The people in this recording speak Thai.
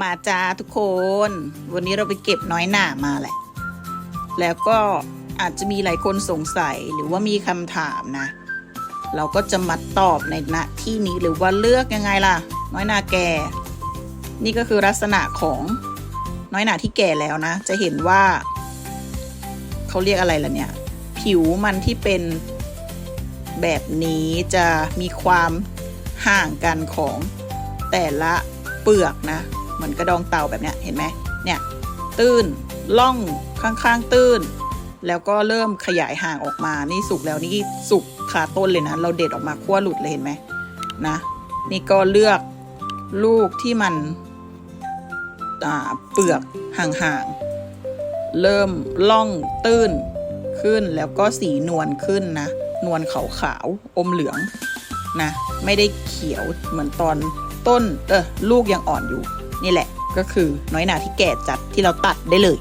มาจ้าทุกคน วันนี้เราไปเก็บน้อยหน่ามาแหละ แล้วก็อาจจะมีหลายคนสงสัยหรือว่ามีคำถามนะ เราก็จะมาตอบในณที่นี้หรือว่าเลือกยังไงล่ะ น้อยหน่าแก่ นี่ก็คือลักษณะของน้อยหน่าที่แก่แล้วนะ จะเห็นว่าเขาเรียกอะไรล่ะเนี่ย ผิวมันที่เป็นแบบนี้จะมีความห่างกันของแต่ละเปลือกนะ เหมือนกระดองเต่าแบบเนี้ยเห็นไหมเนี่ยตื้นล่องข้างๆ ตื้น แล้วก็เริ่มขยายห่างออกมานี่สุกแล้วนี่สุกคาต้นเลยนะ เราเด็ดออกมาขั้วหลุดเลยเห็นไหมนะนี่ก็เลือกลูกที่มันเปลือกห่างๆ เริ่มล่องตื้นขึ้นแล้วก็สีนวลขึ้นนะ นวลขาวๆอมเหลืองนะ ไม่ได้เขียวเหมือนตอนต้นเออลูกยังอ่อนอยู่ นี่แหละ ก็คือน้อยหนาที่แก่จัดที่เราตัดได้เลย